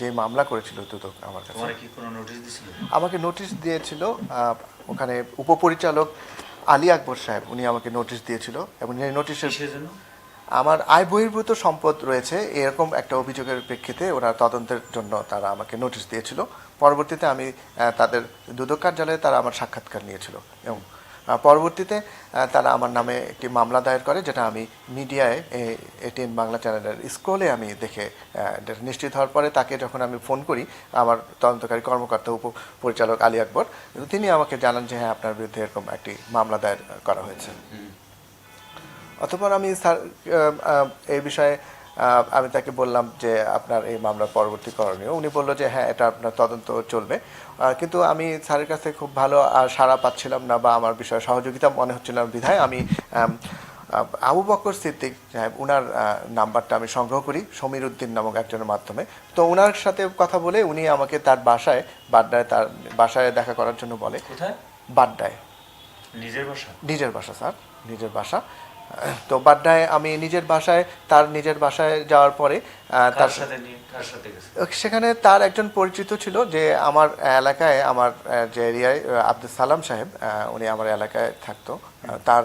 যে মামলা করেছিল দুদক আমার কাছে। আমাকে নোটিশ দিয়েছিল ওখানে উপপরিচালক আলী আকবর সাহেব উনি আমাকে নোটিশ দিয়েছিল এবং এই নোটিশের আমার আয় বহির্ভূত সম্পদ রয়েছে এরকম একটা অভিযোগের প্রেক্ষিতে ওরা তদন্তের জন্য তারা আমাকে নোটিশ দিয়েছিল। পরবর্তীতে আমি তাদের দুদক কার্যালয়ে তারা আমার সাক্ষাৎকার নিয়েছিল এবং পরবর্তীতে তারা আমার নামে একটি মামলা দায়ের করে যেটা আমি মিডিয়ায় এটিএন বাংলা চ্যানেলের স্ক্রলে আমি দেখে নিশ্চিত হওয়ার পরে তাকে যখন আমি ফোন করি আমার তদন্তকারী কর্মকর্তা উপ পরিচালক আলী আকবর তিনি আমাকে জানান যে হ্যাঁ আপনার বিরুদ্ধে এরকম একটি মামলা দায়ের করা হয়েছে। অতঃপর আমি স্যার এই বিষয়ে আমি তাকে বললাম যে আপনার এই মামলার পরবর্তী করণীয়। উনি বলল যে হ্যাঁ এটা আপনার তদন্ত চলবে। কিন্তু আমি স্যারের কাছে খুব ভালো আর সাড়া পাচ্ছিলাম না বা আমার বিষয়ে সহযোগিতা মনে হচ্ছিল না বিধায় আমি আবু বকর সিদ্দিক সাহেব উনার নাম্বারটা আমি সংগ্রহ করি সমীর উদ্দিন নামক একজনের মাধ্যমে। তো ওনার সাথে কথা বলে উনি আমাকে তার বাসায় বাড্ডায় তার বাসায় দেখা করার জন্য বলে। বাড্ডায়। নিজের বাসা? নিজের বাসা স্যার। নিজের বাসা। তো বাড্ডায় আমি নিজের বাসায় তার নিজের বাসায় যাওয়ার পরে তার সাথে নিয়ে সাথে গেছে? সেখানে তার একজন পরিচিত ছিল যে আমার এলাকায় আমার যে এরিয়ায় আব্দুল সালাম সাহেব উনি আমার এলাকায় থাকতো। তার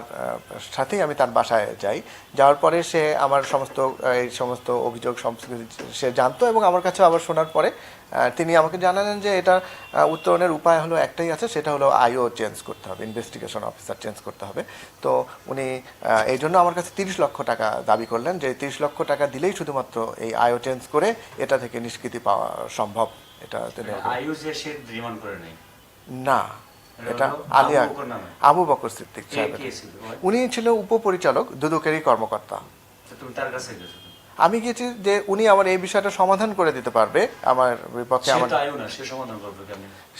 সাথেই আমি তার বাসায় যাই। যাওয়ার পরে সে আমার সমস্ত এই সমস্ত অভিযোগ সমস্ত সে জানতো এবং আমার কাছে আবার শোনার পরে তিনি আমাকে জানালেন যে এটা উত্তরণের উপায় হলো একটাই আছে সেটা হলো আইও চেঞ্জ করতে হবে ইনভেস্টিগেশন অফিসার চেঞ্জ করতে হবে। তো উনি এই জন্য আমার কাছে তিরিশ লক্ষ টাকা দাবি করলেন যে তিরিশ লক্ষ টাকা দিলেই শুধুমাত্র এই আইও চেঞ্জ করে এটা থেকে নিষ্কৃতি পাওয়া সম্ভব এটা তিনি আয়ু যে সে করে নাই? না এটা আলিয়া আবু বকর সিদ্দিক ওই? উনি ছিল উপপরিচালক দুদকেরই কর্মকর্তা। তুমি তার কাছে আমি গেছি যে উনি আমার এই বিষয়টা সমাধান করে দিতে পারবে আমার বিপক্ষে আমার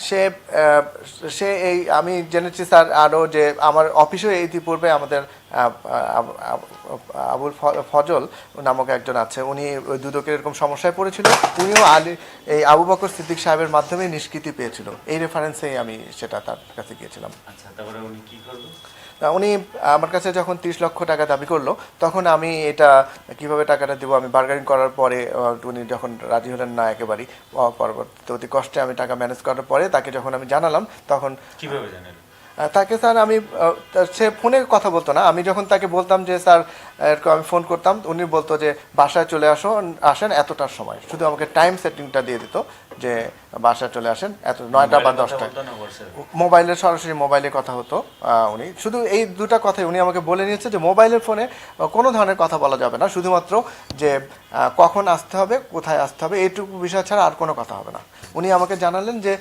সে সে এই আমি জেনেছি স্যার আরও যে আমার অফিসেও ইতিপূর্বে আমাদের আবুল ফজল নামক একজন আছে উনি ওই দুদকের এরকম সমস্যায় পড়েছিল। উনিও আলী এই আবু বকর সিদ্দিক সাহেবের মাধ্যমে নিষ্কৃতি পেয়েছিল। এই রেফারেন্সেই আমি সেটা তার কাছে গিয়েছিলাম। আচ্ছা তারপরে উনি কি উনি আমার কাছে যখন তিরিশ লক্ষ টাকা দাবি করল তখন আমি এটা কীভাবে টাকাটা দেবো আমি বার্গারিং করার পরে উনি যখন রাজি হলেন না একেবারেই অতি কষ্টে আমি টাকা ম্যানেজ করার পরে তাকে যখন আমি জানালাম তখন কীভাবে জানেন তাকে স্যার আমি সে ফোনে কথা বলতো না আমি যখন তাকে বলতাম যে স্যার এরকম আমি ফোন করতাম উনি বলতো যে বাসায় চলে আসো আসেন এতটার সময়। শুধু আমাকে টাইম সেটিংটা দিয়ে দিত যে বাসায় চলে আসেন। এত নয়টা বা দশটায়। হোয়াটসঅ্যাপে? মোবাইলে সরাসরি মোবাইলে কথা হতো উনি। শুধু এই দুটা কথাই উনি আমাকে বলে নিয়েছে যে মোবাইলের ফোনে কোনো ধরনের কথা বলা যাবে না শুধুমাত্র যে কখন আসতে হবে কোথায় আসতে হবে এইটুকু বিষয় ছাড়া আর কোনো কথা হবে না। উনি আমাকে জানালেন যে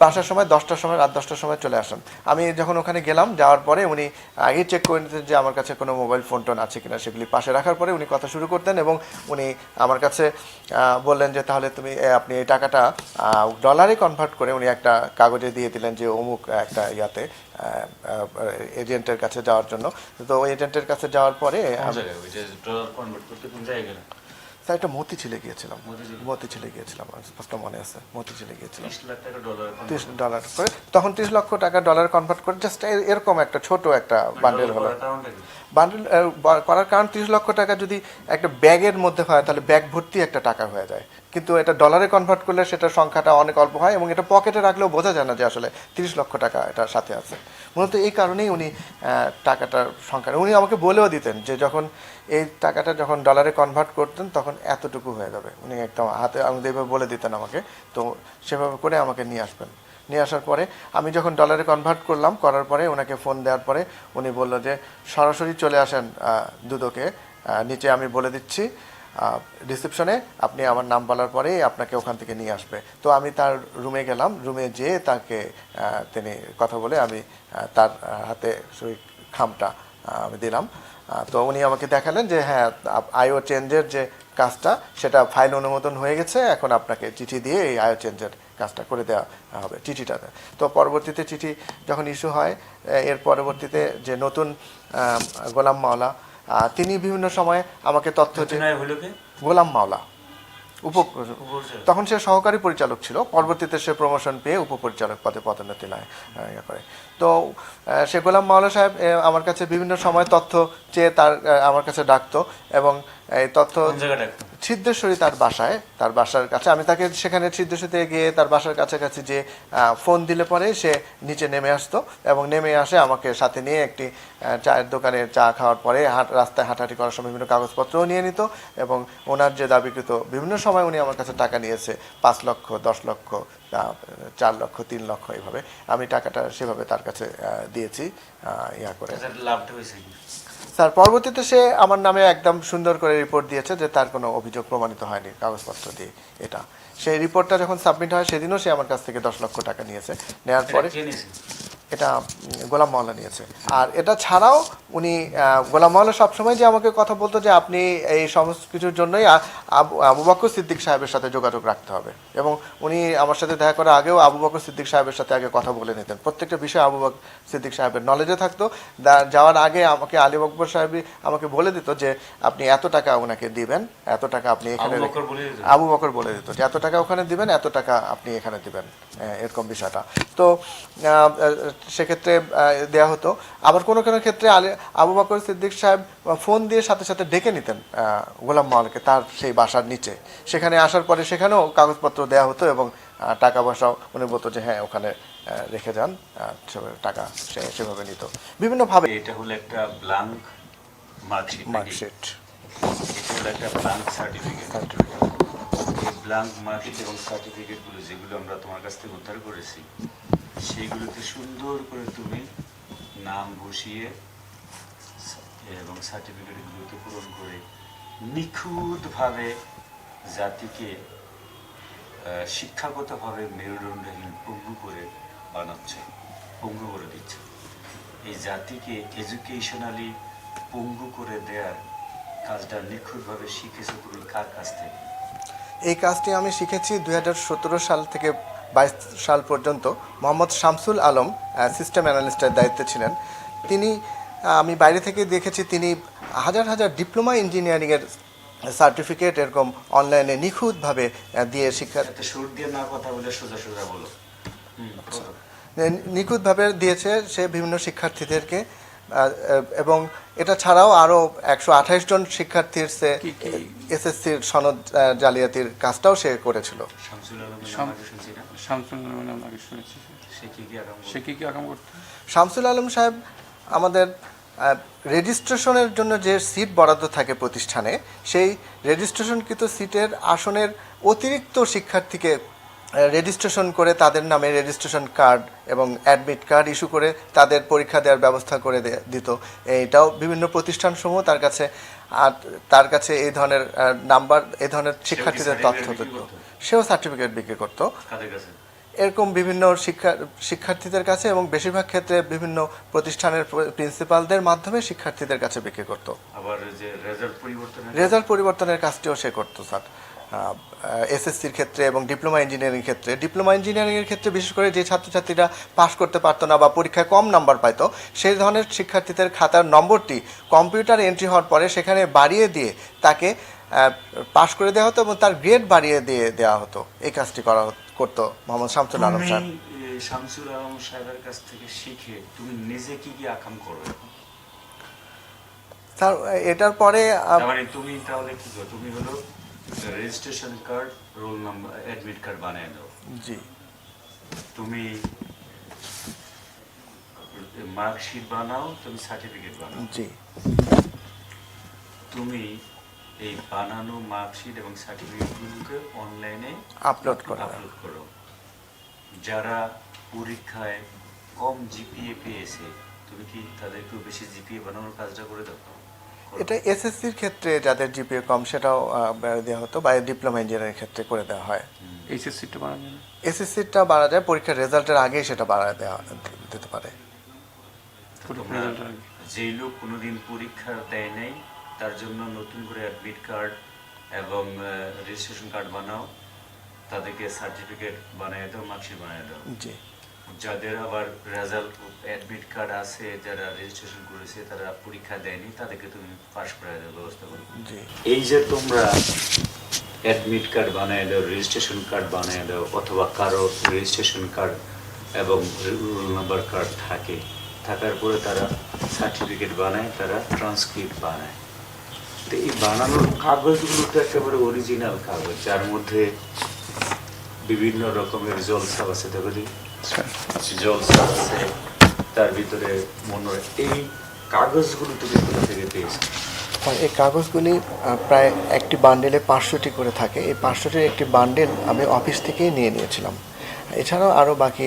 বাসার সময় দশটার সময় রাত দশটার সময় চলে আসেন। আমি যখন ওখানে গেলাম যাওয়ার পরে উনি আগে চেক করে নিতেন যে আমার কাছে কোনো মোবাইল ফোন টোন আছে কিনা সেগুলি পাশে রাখার পরে উনি কথা শুরু করতেন এবং উনি আমার কাছে বললেন যে তাহলে তুমি আপনি এই টাকাটা ডলারে কনভার্ট করে উনি একটা কাগজে দিয়ে দিলেন যে অমুক একটা ইয়াতে এজেন্টের কাছে যাওয়ার জন্য। তো এজেন্টের কাছে যাওয়ার পরে স্যার একটা মতি ছিলে গিয়েছিলাম। মতি ছিলে গিয়েছিলাম স্পষ্ট মনে আছে মতি ছিলে গিয়েছিলাম। তিরিশ ডলার করে তখন তিরিশ লক্ষ টাকা ডলার কনভার্ট করে জাস্ট এরকম একটা ছোট একটা বান্ডেল হলো। বান্ডেল করার কারণ তিরিশ লক্ষ টাকা যদি একটা ব্যাগের মধ্যে হয় তাহলে ব্যাগ ভর্তি একটা টাকা হয়ে যায়। কিন্তু এটা ডলারে কনভার্ট করলে সেটার সংখ্যাটা অনেক অল্প হয় এবং এটা পকেটে রাখলেও বোঝা যায় না যে আসলে তিরিশ লক্ষ টাকা এটার সাথে আছে। মূলত এই কারণেই উনি টাকাটার সংখ্যা উনি আমাকে বলেও দিতেন যে যখন এই টাকাটা যখন ডলারে কনভার্ট করতেন তখন এতটুকু হয়ে যাবে। উনি একদম হাতে আমাদের এইভাবে বলে দিতেন আমাকে। তো সেভাবে করে আমাকে নিয়ে আসবেন। নিয়ে আসার পরে আমি যখন ডলারে কনভার্ট করলাম, করার পরে ওনাকে ফোন দেওয়ার পরে উনি বলল যে, সরাসরি চলে আসেন দুদকে। নিচে আমি বলে দিচ্ছি রিসেপশনে আপনি আমার নাম বলার পরেই আপনাকে ওখান থেকে নিয়ে আসবে। তো আমি তার রুমে গেলাম। রুমে যেয়ে তাকে তিনি কথা বলে আমি তার হাতে সেই খামটা আমি দিলাম। তো উনি আমাকে দেখালেন যে হ্যাঁ আইও চেঞ্জের যে কাজটা, সেটা ফাইল অনুমোদন হয়ে গেছে। এখন আপনাকে চিঠি দিয়ে এই আইও চেঞ্জের কাজটা করে দেওয়া হবে, চিঠিটাতে। তো পরবর্তীতে চিঠি যখন ইস্যু হয় এর পরবর্তীতে যে নতুন গোলাম মাওলা তিনি বিভিন্ন সময়ে আমাকে তথ্য গোলাম মাওলা। উপ তখন সে সহকারী পরিচালক ছিল। পরবর্তীতে সে প্রমোশন পেয়ে উপপরিচালক পদে পদোন্নতি নেয় ইয়ে করে। তো সে গোলাম মাওলা সাহেব আমার কাছে বিভিন্ন সময় তথ্য চেয়ে তার আমার কাছে ডাকতো এবং এই তথ্য? সিদ্ধেশ্বরী তার বাসায়, তার বাসার কাছে, আমি তাকে সেখানে সিদ্ধেশ্বরীতে গিয়ে তার বাসার কাছাকাছি যে ফোন দিলে পরে সে নিচে নেমে আসতো এবং নেমে আসে আমাকে সাথে নিয়ে একটি চায়ের দোকানে চা খাওয়ার পরে হাট, রাস্তায় হাঁটাহাঁটি করার সময় বিভিন্ন কাগজপত্রও নিয়ে নিত এবং ওনার যে দাবিকৃত বিভিন্ন সময় উনি আমার কাছে টাকা নিয়েছে, পাঁচ লক্ষ, দশ লক্ষ চার লক্ষ, তিন লক্ষ এইভাবে। আমি টাকাটা সেভাবে তার কাছে দিয়েছি ইয়া করে। কি? স্যার পরবর্তীতে সে আমার নামে একদম সুন্দর করে রিপোর্ট দিয়েছে যে তার কোনো অভিযোগ প্রমাণিত হয়নি কাগজপত্র দিয়ে এটা। সেই রিপোর্টটা যখন সাবমিট হয় সেদিনও সে আমার কাছ থেকে দশ লক্ষ টাকা নিয়েছে। নেওয়ার পরে এটা গোলাম মহল্লা নিয়েছে। আর এটা ছাড়াও উনি গোলাম মহল্লা সবসময় যে আমাকে কথা বলতো যে আপনি এই সমস্ত কিছুর জন্যই আবু বকর সিদ্দিক সাহেবের সাথে যোগাযোগ রাখতে হবে। এবং উনি আমার সাথে দেখা করার আগেও আবু বকর সিদ্দিক সাহেবের সাথে আগে কথা বলে নিতেন। প্রত্যেকটা বিষয়ে আবু বকর সিদ্দিক সাহেবের নলেজে থাকতো। যাওয়ার আগে আমাকে আলী বকর সাহেবই আমাকে বলে দিত যে আপনি এত টাকা ওনাকে দিবেন এত টাকা আপনি এখানে আবু বকর বলে দিত? যে এত টাকা ওখানে দিবেন এত টাকা আপনি এখানে দিবেন এরকম বিষয়টা। তো সেক্ষেত্রে দেয়া হতো। আবার কোনো কোনো ক্ষেত্রে আলী আবু বকর সিদ্দিক সাহেব ফোন দিয়ে সাথে সাথে ডেকে নিতেন গোলাম মালকে তার সেই বাসার নিচে। সেখানে আসার পরে সেখানেও কাগজপত্র দেওয়া হতো এবং টাকা পয়সাও উনি বলতো যে হ্যাঁ ওখানে রেখে যান। টাকা সে সেভাবে নিত। বিভিন্নভাবে এটা হলো একটা ব্লাঙ্ক মার্কশিট এটা হলো একটা ব্লাঙ্ক সার্টিফিকেট এই ব্লাঙ্ক মার্কশিট এবং সার্টিফিকেটগুলো যেগুলো আমরা তোমার কাছ থেকে উদ্ধার করেছি সেইগুলোতে সুন্দর করে তুমি নাম বসিয়ে এবং সার্টিফিকেটগুলোকে পূরণ করে নিখুঁতভাবে জাতিকে শিক্ষাগতভাবে মেরুদণ্ডহীন পঙ্গু করে বানাচ্ছে, পঙ্গু করে দিচ্ছে। এই জাতিকে এডুকেশনালি পঙ্গু করে দেওয়ার কাজটা নিখুঁতভাবে শিখেছো তুমি কার কাছ থেকে? এই কাজটি আমি শিখেছি দুই হাজার সতেরো সাল থেকে সাল পর্যন্ত মোহাম্মদ শামসুল আলম সিস্টেম অ্যানালিস্টের দায়িত্বে ছিলেন। তিনি আমি বাইরে থেকে দেখেছি তিনি হাজার হাজার ডিপ্লোমা ইঞ্জিনিয়ারিংয়ের সার্টিফিকেট এরকম অনলাইনে নিখুঁতভাবে দিয়ে শিক্ষা সুর দিয়ে না কথা বলে সোজা সোজা বলো। নিখুঁতভাবে দিয়েছে সে বিভিন্ন শিক্ষার্থীদেরকে। এবং এটা ছাড়াও আরও একশো আঠাইশ জন শিক্ষার্থীর সে এসএসসির সনদ জালিয়াতির কাজটাও সে করেছিল। শামসুল আলম সাহেব আমাদের রেজিস্ট্রেশনের জন্য যে সিট বরাদ্দ থাকে প্রতিষ্ঠানে সেই রেজিস্ট্রেশনকৃত সিটের আসনের অতিরিক্ত শিক্ষার্থীকে রেজিস্ট্রেশন করে তাদের নামে রেজিস্ট্রেশন কার্ড এবং অ্যাডমিট কার্ড ইস্যু করে তাদের পরীক্ষা দেওয়ার ব্যবস্থা করে দিত। এটাও বিভিন্ন প্রতিষ্ঠানসমূহ তার কাছে আর তার কাছে এই ধরনের নাম্বার এই ধরনের শিক্ষার্থীদের তথ্য দিত। সেও সার্টিফিকেট বিক্রি করতো। এরকম বিভিন্ন শিক্ষা শিক্ষার্থীদের কাছে এবং বেশিরভাগ ক্ষেত্রে বিভিন্ন প্রতিষ্ঠানের প্রিন্সিপালদের মাধ্যমে শিক্ষার্থীদের কাছে বিক্রি করতো। আবার রেজাল্ট পরিবর্তনের কাজটিও সে করতো স্যার। এসএসসির ক্ষেত্রে এবং ডিপ্লোমা ইঞ্জিনিয়ারিং ক্ষেত্রে। ডিপ্লোমা ইঞ্জিনিয়ারিংয়ের ক্ষেত্রে বিশেষ করে যে ছাত্রছাত্রীরা পাশ করতে পারতো না বা পরীক্ষায় কম নাম্বার পাইতো সেই ধরনের শিক্ষার্থীদের খাতার নম্বরটি কম্পিউটার এন্ট্রি হওয়ার পরে সেখানে বাড়িয়ে দিয়ে তাকে পাশ করে দেওয়া হতো এবং তার গ্রেড বাড়িয়ে দিয়ে দেওয়া হতো। এই কাজটি করা হতো- করতো মোহাম্মদ শামসুল আলম সাহেব শামসুল আলম সাহেবের কাছ থেকে শিখে তুমি নিজে কি কি আকাম করো এটার পরে মানে তুমি তাহলে কি তুমি হলো registration card roll number admit card বানিয়ে দাও। জি। তুমি মার্কশিট বানাও তুমি সার্টিফিকেট বানাও। জি। তুমি এই বানানো মার্কশিট এবং সার্টিফিকেটগুলোকে অনলাইনে আপলোড করা। আপলোড করো। যারা পরীক্ষায় কম জিপিএ পেয়েছে তুমি কি তাদেরকেও বেশি জিপিএ বানানোর কাজটা করে দাও করো। এটা এসএসসির ক্ষেত্রে যাদের জিপিএ কম সেটাও দেওয়া হতো বা ডিপ্লোমা ইঞ্জিনিয়ারিং ক্ষেত্রে করে দেওয়া হয়। এইচএসসিটা বানানো যাবে এসএসসিটা বাড়া যায় পরীক্ষার রেজাল্টের আগেই সেটা বাড়ায় দেওয়া দিতে পারে। আগে? যেই লোক কোনোদিন পরীক্ষা দেয় নাই তার জন্য নতুন করে অ্যাডমিট কার্ড এবং রেজিস্ট্রেশন কার্ড বানাও তাদেরকে সার্টিফিকেট বানিয়ে দাও মার্কশিট বানিয়ে দাও। জি। যাদের আবার রেজাল্ট অ্যাডমিট কার্ড আছে যারা রেজিস্ট্রেশন করেছে তারা পরীক্ষা দেয়নি তাদেরকে তুমি পাস করায় দেওয়ার ব্যবস্থা করো। এই যে তোমরা অ্যাডমিট কার্ড বানিয়ে দাও রেজিস্ট্রেশন কার্ড বানিয়ে দাও অথবা কারও রেজিস্ট্রেশন কার্ড এবং রোল নাম্বার কার্ড থাকে থাকার পরে তারা সার্টিফিকেট বানায় তারা ট্রান্সক্রিপ্ট বানায়। তো এই বানানোর কাগজগুলো তো একেবারে অরিজিনাল কাগজ যার মধ্যে বিভিন্ন রকমের জলসা আছে দেখো। আছে তার ভিতরে মনে এই কাগজগুলো তুমি কোথা থেকে পেয়েছ? এই কাগজগুলি প্রায় একটি বান্ডেলে পাঁচশোটি করে থাকে। এই পাঁচশোটির একটি বান্ডেল আমি অফিস থেকেই নিয়ে নিয়েছিলাম। এছাড়াও আরও বাকি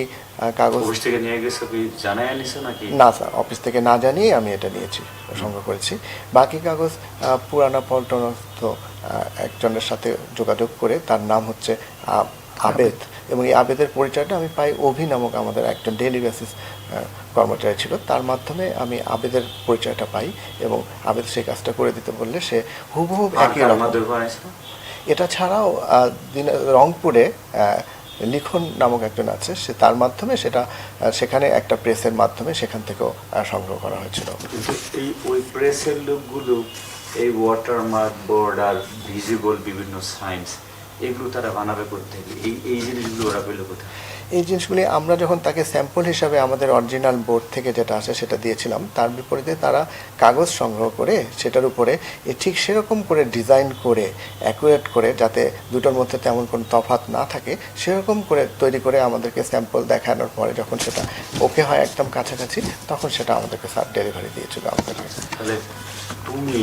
কাগজ অফিস থেকে নিয়ে গেছো কি জানাই নাকি? না স্যার অফিস থেকে না জানিয়ে আমি এটা নিয়েছি সংগ্রহ করেছি। বাকি কাগজ পুরানা পল্টনস্থ একজনের সাথে যোগাযোগ করে তার নাম হচ্ছে আবেদ। এবং এই আবেদের পরিচয়টা আমি পাই অভি নামক আমাদের একজন ডেলি বেসিস কর্মচারী ছিল। তার মাধ্যমে আমি আবেদের পরিচয়টা পাই এবং আবেদ সেই কাজটা করে দিতে বললে সে হুবহু একই এটা ছাড়াও দিনা- রংপুরে লিখন নামক একজন আছে সে তার মাধ্যমে সেটা সেখানে একটা প্রেসের মাধ্যমে সেখান থেকেও সংগ্রহ করা হয়েছিল। এই ওই প্রেসের লোকগুলো এই ওয়াটারমার্ক বর্ডার ভিজিবল বিভিন্ন সাইন্স এগুলো তারা বানাবে এই এই জিনিসগুলো ওরা পেল কোথায়? এই জিনিসগুলি আমরা যখন তাকে স্যাম্পল হিসাবে আমাদের অরিজিনাল বোর্ড থেকে যেটা আসে সেটা দিয়েছিলাম তার বিপরীতে তারা কাগজ সংগ্রহ করে সেটার উপরে এ ঠিক সেরকম করে ডিজাইন করে অ্যাকুরেট করে যাতে দুটোর মধ্যে তেমন কোনো তফাৎ না থাকে সেরকম করে তৈরি করে আমাদেরকে স্যাম্পল দেখানোর পরে যখন সেটা ওকে হয় একদম কাছাকাছি তখন সেটা আমাদেরকে স্যার ডেলিভারি দিয়েছিল আমাদের তাহলে তুমি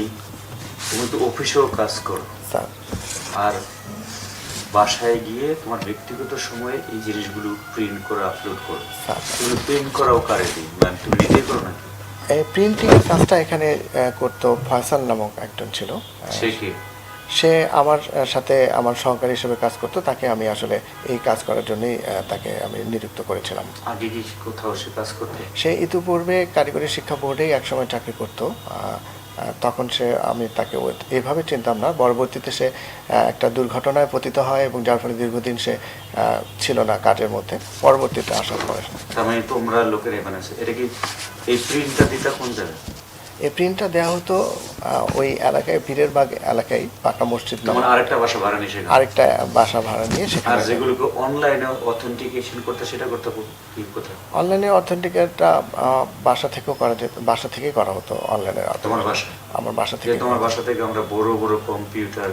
তুমি তো অফিসেও কাজ করো। স্যার। আর বাসায় গিয়ে তোমার ব্যক্তিগত সময়ে এই জিনিসগুলো প্রিন্ট করে আপলোড করো। তুমি প্রিন্ট করাও কারে দিই মানে তুমি নিজেই করো নাকি? এই প্রিন্টিং কাজটা এখানে করতো ফয়সাল নামক একজন ছিল। সে কি? সে আমার সাথে আমার সহকারী হিসেবে কাজ করতো। তাকে আমি আসলে এই কাজ করার জন্যই তাকে আমি নিযুক্ত করেছিলাম। আগে কি কোথাও সে কাজ করতে? সে ইতিপূর্বে কারিগরি শিক্ষা বোর্ডেই একসময় চাকরি করতো। তখন সে, আমি তাকে এভাবে চিনতাম না। পরবর্তীতে সে একটা দুর্ঘটনায় পতিত হয় এবং যার ফলে দীর্ঘদিন সে ছিল না কাজের মধ্যে। পরবর্তীতে আসার পরে। মানে তোমরা লোকের এটা কি এই প্রিন্টটা দিতে কোন জায়গায়? এই প্রিন্টটা দেওয়া হতো ওই এলাকায় পীরের বাগ এলাকায় পাকা মসজিদ আরেকটা বাসা ভাড়া নিয়ে সেখানে। আরেকটা বাসা ভাড়া নিয়ে আর সেখানে যেগুলোকে অনলাইনে অথেন্টিকেশন করতে সেটা করতে কি কোথায়? অনলাইনে অথেন্টিকেটটা বাসা থেকেও করা যেত বাসা থেকেই করা হতো অনলাইনে তোমার বাসা? আমার বাসা থেকে। তোমার বাসা থেকে আমরা বড় বড় কম্পিউটার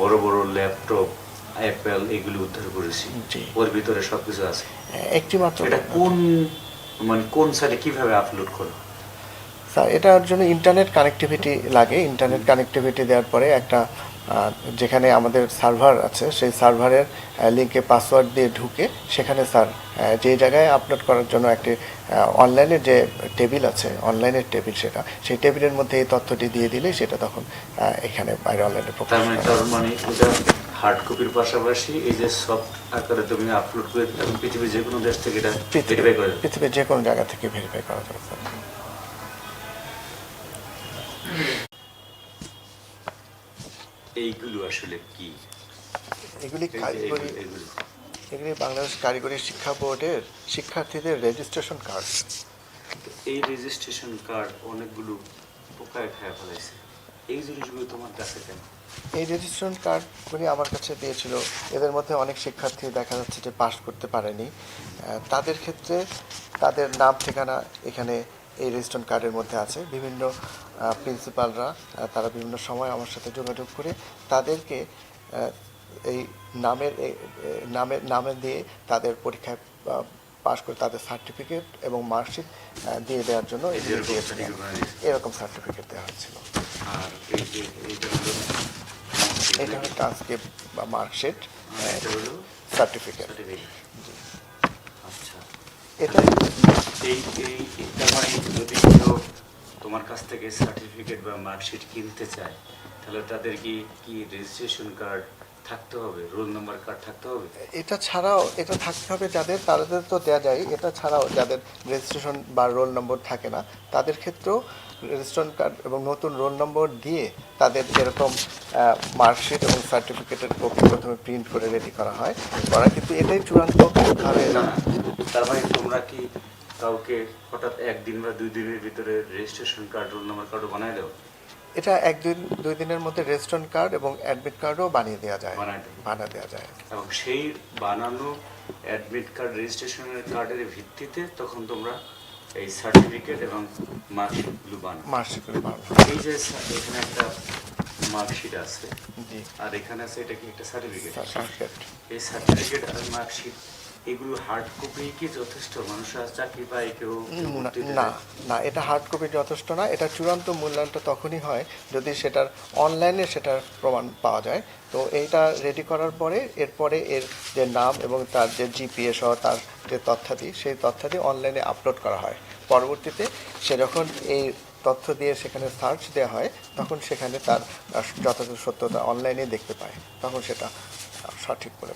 বড় বড় ল্যাপটপ অ্যাপেল এগুলো উদ্ধার করেছি। ওর ভিতরে সবকিছু আছে। একটি মাত্র এটা কোন মানে কোন সাইটে কীভাবে আপলোড করো? স্যার এটার জন্য ইন্টারনেট কানেক্টিভিটি লাগে। ইন্টারনেট কানেক্টিভিটি দেওয়ার পরে একটা যেখানে আমাদের সার্ভার আছে সেই সার্ভারের লিঙ্কে পাসওয়ার্ড দিয়ে ঢুকে সেখানে স্যার যে জায়গায় আপলোড করার জন্য একটি অনলাইনে যে টেবিল আছে অনলাইনের টেবিল সেটা সেই টেবিলের মধ্যে এই তথ্যটি দিয়ে দিলে সেটা তখন এখানে বাইরে অনলাইনে হার্ড কপির পাশাপাশি এই যে সফট আকারে তুমি আপলোড করে পৃথিবীর যে কোনো দেশ থেকে এটা ভেরিফাই করে পৃথিবীর যে কোনো জায়গা থেকে ভেরিফাই করা যাবে। এইগুলো আসলে কি? এগুলি কারিগরি এগুলো- বাংলাদেশ কারিগরি শিক্ষা বোর্ডের শিক্ষার্থীদের রেজিস্ট্রেশন কার্ড এই রেজিস্ট্রেশন কার্ড অনেকগুলো পোকায় খায় ফেলাইছে। এই জিনিসগুলো তোমার কাছে কেন? এই রেজিস্ট্রেশন কার্ডগুলি আমার কাছে দিয়েছিল এদের মধ্যে অনেক শিক্ষার্থী দেখা যাচ্ছে যে পাস করতে পারেনি। তাদের ক্ষেত্রে তাদের নাম ঠিকানা এখানে এই রেজিস্ট্রেশন কার্ডের মধ্যে আছে। বিভিন্ন প্রিন্সিপালরা তারা বিভিন্ন সময় আমার সাথে যোগাযোগ করে তাদেরকে এই নামের নামের নামে দিয়ে তাদের পরীক্ষায় পাশ করে তাদের সার্টিফিকেট এবং মার্কশিট দিয়ে দেওয়ার জন্য এগুলো এরকম সার্টিফিকেট দেওয়া হলো এটা হলো ট্রান্সক্রিপ্ট বা মার্কশিট সার্টিফিকেট আচ্ছা এটা এই মানে যদি তোমার কাছ থেকে সার্টিফিকেট বা মার্কশিট কিনতে চায় তাহলে তাদের কি কি রেজিস্ট্রেশন কার্ড থাকতে হবে? রোল নাম্বার কার্ড থাকতে হবে? এটা ছাড়াও এটা থাকতে হবে যাদের তাদের তো দেওয়া যায় এটা ছাড়াও যাদের রেজিস্ট্রেশন বা রোল নম্বর থাকে না তাদের ক্ষেত্রেও রেজিস্ট্রেশন কার্ড এবং নতুন রোল নম্বর দিয়ে তাদের যেরকম মার্কশিট এবং সার্টিফিকেটের কপি প্রথমে প্রিন্ট করে রেডি করা হয়। করা কিন্তু এটাই চূড়ান্তভাবে না না তার মানে তোমরা কি কাউকে হঠাৎ একদিন বা দুই দিনের ভিতরে রেজিস্ট্রেশন কার্ড রোল নাম্বার কার্ডও বানায় দাও এটা একদিন দুই দিনের মধ্যে রেজিস্ট্রেশন কার্ড এবং অ্যাডমিট কার্ডও বানিয়ে দেওয়া যায়। দেবে। দেওয়া যায়। এবং সেই বানানো অ্যাডমিট কার্ড রেজিস্ট্রেশনের কার্ডের ভিত্তিতে তখন তোমরা এই সার্টিফিকেট এবং মার্কশিটগুলো বানাও। মার্কশিটগুলো বানানো এই যে এখানে একটা মার্কশিট আছে। আর এখানে আছে এটা কি একটা সার্টিফিকেট সার্টিফিকেট এই সার্টিফিকেট আর মার্কশিট এগুলো হার্ড কপি কি যথেষ্ট? মানুষ আর চাকরি পায় কেউ না না এটা হার্ড কপি যথেষ্ট না এটা চূড়ান্ত মূল্যায়নটা তখনই হয় যদি সেটার অনলাইনে সেটার প্রমাণ পাওয়া যায়। তো এইটা রেডি করার পরে এরপরে এর যে নাম এবং তার যে জিপিএ সহ তার যে তথ্যাদি সেই তথ্যাদি অনলাইনে আপলোড করা হয়। পরবর্তীতে সে যখন এই তথ্য দিয়ে সেখানে সার্চ দেওয়া হয় তখন সেখানে তার যথাযথ সত্যতা অনলাইনে দেখতে পায়। তখন সেটা সঠিক বলে